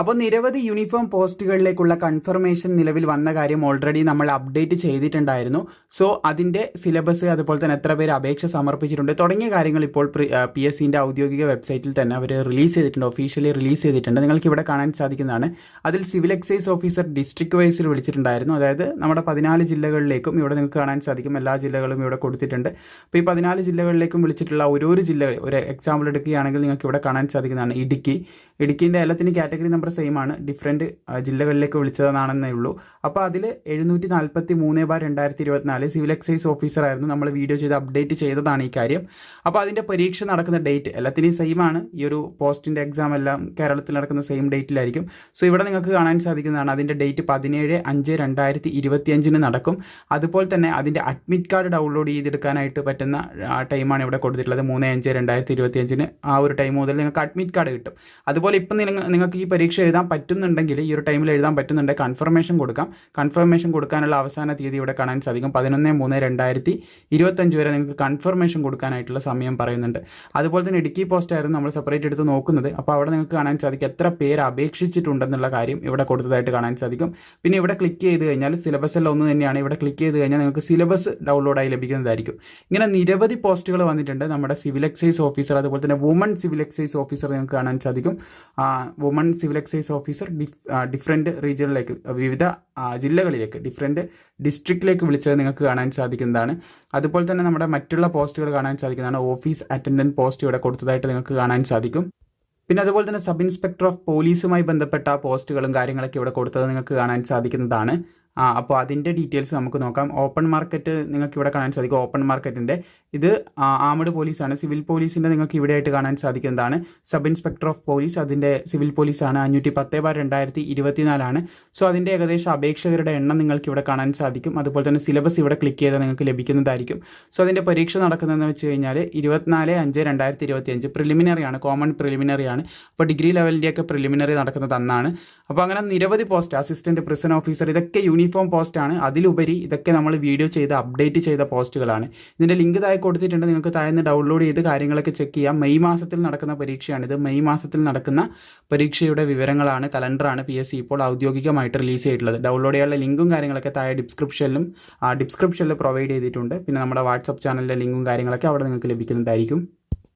അപ്പോൾ നിരവധി uniform പോസ്റ്റുകളിലേക്കുള്ള confirmation നിലവിൽ വന്ന കാര്യം ഓൾറെഡി നമ്മൾ അപ്ഡേറ്റ് ചെയ്തിട്ടുണ്ടായിരുന്നു. സോ അതിന്റെ സിലബസ് അതുപോലെ തന്നെ എത്ര പേര് അപേക്ഷ സമർപ്പിച്ചിട്ടുണ്ട് തുടങ്ങിയ കാര്യങ്ങൾ ഇപ്പോൾ പി എസ് സിന്റെ ഔദ്യോഗിക വെബ്സൈറ്റിൽ തന്നെ അവർ റിലീസ് ചെയ്തിട്ടുണ്ട് ഒഫീഷ്യലി റിലീസ് ചെയ്തിട്ടുണ്ട്. നിങ്ങൾക്ക് ഇവിടെ കാണാൻ സാധിക്കുന്നതാണ്. അതിൽ സിവിൽ എക്സൈസ് ഓഫീസർ ഡിസ്ട്രിക്ട് വൈസിൽ വിളിച്ചിട്ടുണ്ടായിരുന്നു. അതായത് നമ്മുടെ പതിനാല് ജില്ലകളിലേക്കും ഇവിടെ നിങ്ങൾക്ക് കാണാൻ സാധിക്കും. എല്ലാ ജില്ലകളും ഇവിടെ കൊടുത്തിട്ടുണ്ട്. അപ്പോൾ ഈ പതിനാല് ജില്ലകളിലേക്കും വിളിച്ചിട്ടുള്ള ഓരോരു ജില്ലകൾ ഒരു എക്സാമ്പിൾ എടുക്കുകയാണെങ്കിൽ നിങ്ങൾക്ക് ഇവിടെ കാണാൻ സാധിക്കുന്നതാണ് ഇടുക്കി. ഇടുക്കിന്റെ എല്ലാത്തിന്റെ കാറ്റഗറി നമ്പർ സെയിം ആണ്. ഡിഫറെന്റ് ജില്ലകളിലേക്ക് വിളിച്ചതാണെന്നേ ഉള്ളൂ. അപ്പോൾ അതിൽ എഴുന്നൂറ്റി നാൽപ്പത്തി മൂന്ന് ബാർ രണ്ടായിരത്തി ഇരുപത്തിനാല് സിവിൽ എക്സൈസ് ഓഫീസറായിരുന്നു നമ്മൾ വീഡിയോ ചെയ്ത് അപ്ഡേറ്റ് ചെയ്തതാണ് ഈ കാര്യം. അപ്പോൾ അതിന്റെ പരീക്ഷ നടക്കുന്ന ഡേറ്റ് എല്ലാത്തിനും സെയിം ആണ്. ഈ ഒരു പോസ്റ്റിന്റെ എക്സാം എല്ലാം കേരളത്തിൽ നടക്കുന്ന സെയിം ഡേറ്റിലായിരിക്കും സോ ഇവിടെ നിങ്ങൾക്ക് കാണാൻ സാധിക്കുന്നതാണ് അതിന്റെ ഡേറ്റ് പതിനേഴ് അഞ്ച് രണ്ടായിരത്തി ഇരുപത്തിയഞ്ചിന് നടക്കും. അതുപോലെ തന്നെ അതിന്റെ അഡ്മിറ്റ് കാർഡ് ഡൗൺലോഡ് ചെയ്തെടുക്കാനായിട്ട് പറ്റുന്ന ടൈമാണ് ഇവിടെ കൊടുത്തിട്ടുള്ളത്. മൂന്ന് അഞ്ച് രണ്ടായിരത്തി ഇരുപത്തിയഞ്ചിന് ആ ഒരു ടൈം മുതൽ നിങ്ങൾക്ക് അഡ്മിറ്റ് കാർഡ് കിട്ടും. അതുപോലെ ഇപ്പം നിങ്ങൾ നിങ്ങൾക്ക് ഈ പരീക്ഷ എഴുതാൻ പറ്റുന്നുണ്ടെങ്കിൽ ഈ ഒരു ടൈമിൽ എഴുതാൻ പറ്റുന്നുണ്ടെങ്കിൽ കൺഫർമേഷൻ കൊടുക്കാം. കൺഫർമേഷൻ കൊടുക്കാനുള്ള അവസാന തീയതി ഇവിടെ കാണാൻ സാധിക്കും. പതിനൊന്ന് മൂന്ന് രണ്ടായിരത്തി ഇരുപത്തഞ്ച് വരെ നിങ്ങൾക്ക് കൺഫർമേഷൻ കൊടുക്കാനായിട്ടുള്ള സമയം പറയുന്നുണ്ട്. അതുപോലെ തന്നെ ഇടുക്കി പോസ്റ്റായിരുന്നു നമ്മൾ സെപ്പറേറ്റ് എടുത്ത് നോക്കുന്നത്. അപ്പോൾ അവിടെ നിങ്ങൾക്ക് കാണാൻ സാധിക്കും എത്ര പേര് അപേക്ഷിച്ചിട്ടുണ്ടെന്നുള്ള കാര്യം ഇവിടെ കൊടുത്തതായിട്ട് കാണാൻ സാധിക്കും. പിന്നെ ഇവിടെ ക്ലിക്ക് ചെയ്ത് കഴിഞ്ഞാൽ സിലബസ് എല്ലാം ഒന്ന് തന്നെയാണ്. ഇവിടെ ക്ലിക്ക് ചെയ്ത് കഴിഞ്ഞാൽ നിങ്ങൾക്ക് സിലബസ് ഡൗൺലോഡായി ലഭിക്കുന്നതായിരിക്കും. ഇങ്ങനെ നിരവധി പോസ്റ്റുകൾ വന്നിട്ടുണ്ട് നമ്മുടെ സിവിൽ എക്സൈസ് ഓഫീസർ അതുപോലെ തന്നെ വുമൺ സിവിൽ എക്സൈസ് ഓഫീസർ നിങ്ങൾക്ക് കാണാൻ സാധിക്കും. Woman civil excise officer different റീജിയണിലേക്ക് വിവിധ ജില്ലകളിലേക്ക് ഡിഫറെന്റ് ഡിസ്ട്രിക്റ്റിലേക്ക് വിളിച്ചത് നിങ്ങൾക്ക് കാണാൻ സാധിക്കുന്നതാണ്. അതുപോലെ തന്നെ നമ്മുടെ മറ്റുള്ള പോസ്റ്റുകൾ കാണാൻ സാധിക്കുന്നതാണ്. ഓഫീസ് അറ്റൻഡന്റ് പോസ്റ്റ് ഇവിടെ കൊടുത്തതായിട്ട് നിങ്ങൾക്ക് കാണാൻ സാധിക്കും. പിന്നെ അതുപോലെ തന്നെ സബ് ഇൻസ്പെക്ടർ ഓഫ് പോലീസുമായി ബന്ധപ്പെട്ട പോസ്റ്റുകളും കാര്യങ്ങളൊക്കെ ഇവിടെ കൊടുത്തത് നിങ്ങൾക്ക് കാണാൻ സാധിക്കുന്നതാണ്. ആ അപ്പോൾ അതിന്റെ ഡീറ്റെയിൽസ് നമുക്ക് നോക്കാം. ഓപ്പൺ മാർക്കറ്റ് നിങ്ങൾക്ക് ഇവിടെ കാണാൻ സാധിക്കും. ഓപ്പൺ മാർക്കറ്റിന്റെ ഇത് ആമഡ് പോലീസാണ്. സിവിൽ പോലീസിന്റെ നിങ്ങൾക്ക് ഇവിടെയായിട്ട് കാണാൻ സാധിക്കുന്നതാണ്. സബ് ഇൻസ്പെക്ടർ ഓഫ് പോലീസ് അതിന്റെ സിവിൽ പോലീസാണ്. അഞ്ഞൂറ്റി പത്ത് ബാർ രണ്ടായിരത്തി ഇരുപത്തിനാലാണ്. സോ അതിന്റെ ഏകദേശം അപേക്ഷകരുടെ എണ്ണം നിങ്ങൾക്ക് ഇവിടെ കാണാൻ സാധിക്കും. അതുപോലെ തന്നെ സിലബസ് ഇവിടെ ക്ലിക്ക് ചെയ്താൽ നിങ്ങൾക്ക് ലഭിക്കുന്നതായിരിക്കും. സോ അതിന്റെ പരീക്ഷ നടക്കുന്നതെന്ന് വെച്ച് കഴിഞ്ഞാൽ ഇരുപത്തിനാല് അഞ്ച് രണ്ടായിരത്തി പ്രിലിമിനറി ആണ്. കോമൺ പ്രിലിമിനറി ആണ്. അപ്പോൾ ഡിഗ്രി ലെവലിന്റെയൊക്കെ പ്രിലിമിനറി നടക്കുന്നത് അന്നാണ്. അപ്പോൾ അങ്ങനെ നിരവധി പോസ്റ്റ് അസിസ്റ്റന്റ് പ്രിസൺ ഓഫീസർ ഇതൊക്കെ യൂണിഫോം പോസ്റ്റാണ് അതിലുപരി ഇതൊക്കെ നമ്മൾ വീഡിയോ ചെയ്ത് അപ്ഡേറ്റ് ചെയ്ത പോസ്റ്റുകളാണ് ഇതിന്റെ ലിങ്ക് താഴെ കൊടുത്തിട്ടുണ്ട്. നിങ്ങൾക്ക് താഴ്ന്ന് ഡൗൺലോഡ് ചെയ്ത് കാര്യങ്ങളൊക്കെ ചെക്ക് ചെയ്യാം. മെയ് മാസത്തിൽ നടക്കുന്ന പരീക്ഷയാണിത്. മെയ് മാസത്തിൽ നടക്കുന്ന പരീക്ഷയുടെ വിവരങ്ങളാണ് കലണ്ടറാണ് പി എസ് സി ഇപ്പോൾ ഔദ്യോഗികമായിട്ട് റിലീസ് ചെയ്തിട്ടുള്ളത്. ഡൗൺലോഡ് ചെയ്യാനുള്ള ലിങ്കും കാര്യങ്ങളൊക്കെ താഴെ ഡിസ്ക്രിപ്ഷനിലും ആ ഡിസ്ക്രിപ്ഷനിൽ പ്രൊവൈഡ് ചെയ്തിട്ടുണ്ട്. പിന്നെ നമ്മുടെ വാട്സപ്പ് ചാനലിലെ ലിങ്കും കാര്യങ്ങളൊക്കെ അവിടെ നിങ്ങൾക്ക് ലഭിക്കുന്നതായിരിക്കും.